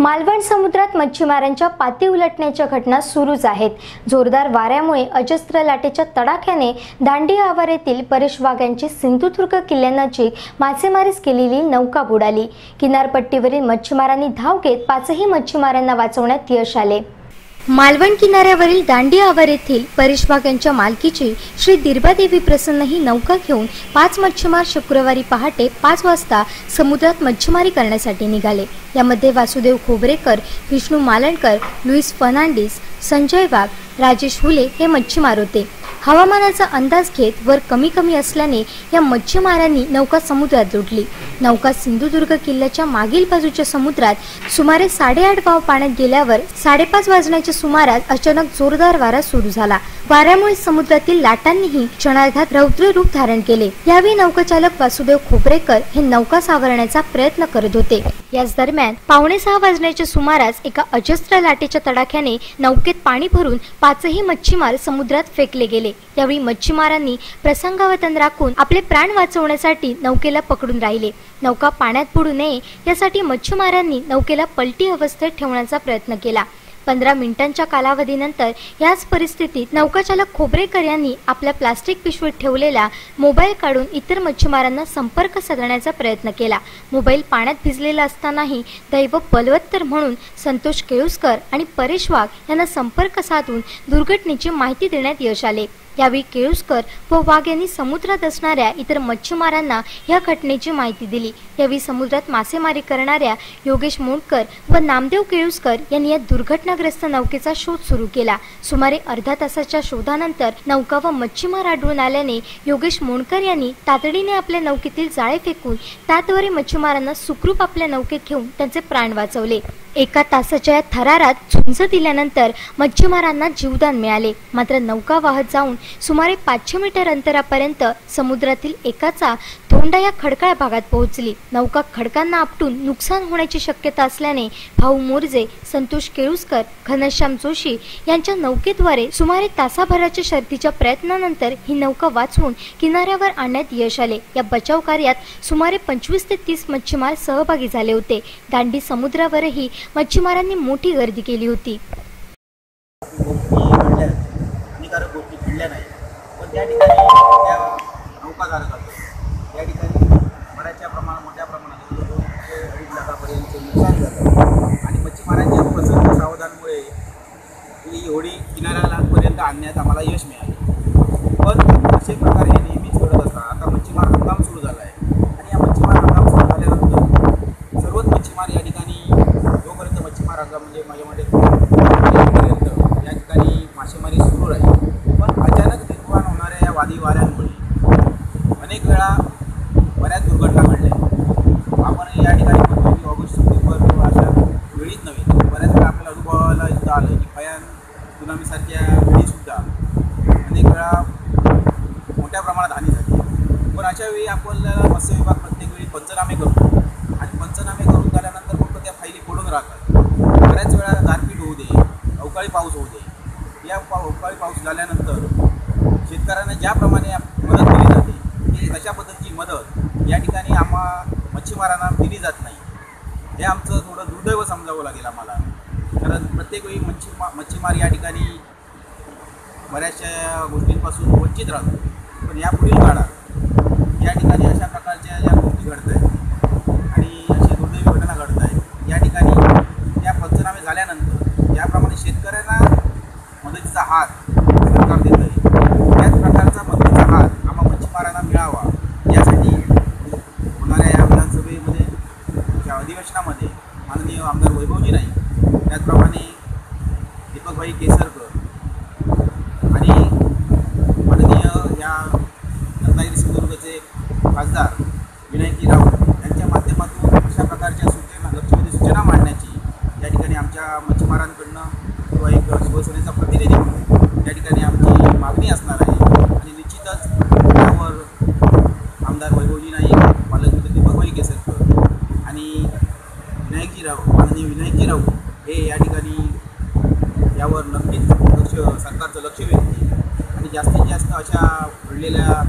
मालवण समुद्रात मच्छीमारांच्या पाती उलटण्याच्या घटना सुरूच आहेत. जोरदार वाऱ्यामुळे अजस्त्र लाटेच्या तडाख्याने दांडी आवारेतील परेश वाघ यांची सिंधुदुर्ग किल्ल्यानजीक मासेमारीस केलेली नौका बुडाली. किनारपट्टीवरील मच्छीमारांनी धाव घेत पाचही मच्छीमारांना वाचवण्यात यश आले. मालवण किनाऱ्यावरील दांडी आवार येथील परेश यांच्या मालकीची श्री दिर्बादेवी प्रसन्न ही नौका घेऊन पाच मच्छीमार शुक्रवारी पहाटे पाच वाजता समुद्रात मच्छीमारी करण्यासाठी निघाले. यामध्ये वासुदेव खोबरेकर विष्णू मालणकर लुईस फर्नांडिस संजय वाघ राजेश हुले हे मच्छीमार होते. हवामानाचा अंदाज घेत वर कमी कमी असल्याने या मच्छीमारांनी नौका समुद्रात लुटली नौका सिंधुदुर्ग किल्ल्याच्या मागील बाजूच्या समुद्रात सुमारे साडेआठ पाव पाण्यात गेल्यावर साडेपाच वाजण्याच्या सुमारास अचानक जोरदार वारा सुरू झाला. वाऱ्यामुळे समुद्रातील लाटांनीही क्षणार्धात रौद्र रूप धारण केले. यावेळी नौकाचालक वासुदेव खोपरेकर हे नौका सावरण्याचा प्रयत्न करत होते. याच दरम्यान पावणे सहा वाजण्याच्या सुमारास एका अजस्त्र लाटेच्या तडाख्याने नौकेत पाणी भरून पाचही मच्छीमार समुद्रात फेकले गेले. यावेळी मच्छीमारांनी प्रसंगावतन राखून आपले प्राण वाचवण्यासाठी नौकेला पकडून राहिले. नौका पाण्यात बुडू नये यासाठी मच्छीमारांनी नौकेला पलटी अवस्थेत ठेवण्याचा प्रयत्न केला. पंधरा मिनिटांच्या कालावधीनंतर याच परिस्थितीत नौकाचालक खोबरेकर यांनी आपल्या प्लास्टिक पिशवीत ठेवलेला मोबाईल काढून इतर मच्छीमारांना संपर्क साधण्याचा प्रयत्न केला. मोबाईल पाण्यात भिजलेला असतानाही दैव बलवत्तर म्हणून संतोष केळुसकर आणि परेश वाघ यांना संपर्क साधून दुर्घटनेची माहिती देण्यात यश आले. यावेळी केळुसकर व वाघ यांनी समुद्रात असणाऱ्या इतर मच्छीमारांना या घटनेची माहिती दिली. यावेळी समुद्रात मासेमारी करणाऱ्या योगेश मोंडकर व नामदेव केळुसकर यांनी या दुर्घटनाग्रस्त नौकेचा शोध सुरू केला. सुमारे अर्धा तासाच्या शोधानंतर नौका व मच्छीमार आढळून आल्याने योगेश मोंडकर यांनी तातडीने आपल्या नौकेतील जाळे फेकून त्याद्वारे मच्छीमारांना सुखरूप आपल्या नौकेत घेऊन त्यांचे प्राण वाचवले. एका तासाच्या या थरारात झुंज दिल्यानंतर मच्छीमारांना जीवदान मिळाले. मात्र नौका वाहत जाऊन सुमारे पाचशे मीटर अंतरापर्यंत समुद्रातील एकाचा धोंडा या खडकाळ भागात पोहोचली. नौका खडकांना आपटून नुकसान होण्याची शक्यता असल्याने भाऊ मोरजे संतोष केळुसकर घनश्याम जोशी यांच्या नौकेद्वारे सुमारे तासाभराच्या शर्तीच्या प्रयत्नानंतर ही नौका वाचवून किनाऱ्यावर आणण्यात यश आले. या बचाव कार्यात सुमारे पंचवीस ते तीस मच्छीमार सहभागी झाले होते. दांडी समुद्रावरही मच्छीमारांनी मोठी गर्दी केली होती गोष्टी घडल्या हानिकारक गोष्टी घडल्या नाही या ठिकाणी त्या नौकाधारक असतो या ठिकाणी बऱ्याचशा प्रमाणात मोठ्या प्रमाणात दोन ते अडीच लाखापर्यंत नुकसान झालं. आणि मच्छीमारांच्या प्रसंग सावधानमुळे ही होडी किनाऱ्यापर्यंत आणण्यात आम्हाला यश मिळाले. पण असे प्रकार हे नेहमीच घडत असतात. आता मच्छीमार हंगाम सुरू झाला आहे. आणि या मच्छीमार हंगाम सुरू झाल्यानंतर सर्वच मच्छीमार या ठिकाणी जोपर्यंत मच्छीमार हंगाम म्हणजे माझ्या मते या ठिकाणी मासेमारी सुरू राहील पण अचानक निर्माण होणाऱ्या या वादी वाऱ्यांमुळे अनेक वेळा बऱ्याच दुर्घटना घडल्या. आपण या ठिकाणी बघतो की ऑगस्ट सप्टेंबर अशा वेळीच नव्हे तर बऱ्याच वेळा आपल्याला अनुभवाला सुद्धा आलं की भयान सुनामीसारख्या वेळीसुद्धा अनेक वेळा मोठ्या प्रमाणात हानी झाली. पण अशा वेळी आपल्याला मत्स्य विभाग प्रत्येक वेळी पंचनामे करतो. आणि पंचनामे करून झाल्यानंतर फक्त त्या फायली पडून राहतात. बऱ्याच वेळा गारपीट होऊ दे अवकाळी पाऊस होऊ दे. या पा अवकाळी पाऊस झाल्यानंतर शेतकऱ्यांना ज्याप्रमाणे मदत केली जाते की अशा पद्धतीची मदत या ठिकाणी आम्हा मच्छीमारांना दिली जात नाही. हे आमचं थोडं दुर्दैव समजावं लागेल आम्हाला. कारण प्रत्येक वेळी मच्छीमा मच्छीमार या ठिकाणी बऱ्याचशा गोष्टींपासून वंचित राहतो. पण यापुढील काळात या ठिकाणी अशा प्रकारच्या ज्या गोष्टी घडत आहेत आणि अशी दुर्दैवी घटना घडत आहेत या ठिकाणी त्या पंचनामे झाल्यानंतर ज्याप्रमाणे शेतकऱ्यांना मदतीचा हात सरकार देत आहे त्याच प्रकारचा मदतीचा हात आम्हा मच्छीमारांना मिळावा यासाठी होणाऱ्या या विधानसभेमध्ये या अधिवेशनामध्ये माननीय आमदार वैभवजी नाईक त्याचप्रमाणे दीपकभाई केसरकर आणि माननीय या रत्नागिरी सिंधुदुर्गचे खासदार विनायकी राऊत यांच्या माध्यमातून अशा प्रकारच्या सूचना लक्षवेधी सूचना मांडण्याची या ठिकाणी आमच्या मच्छीमारांकडनं किंवा एक शिवसेनेचा प्रतिनिधी म्हणून या ठिकाणी आमची मागणी असणार आहे. आणि निश्चितच त्यावर आमदार वैभवजी नाईक पालकमंत्री दीपकभाई केसरकर आणि विनायकी राऊत माननीय विनायकी राऊत हे या ठिकाणी यावर नक्कीच लक्ष सरकारचं लक्ष वेधतील. आणि जास्तीत जास्त अशा घडलेल्या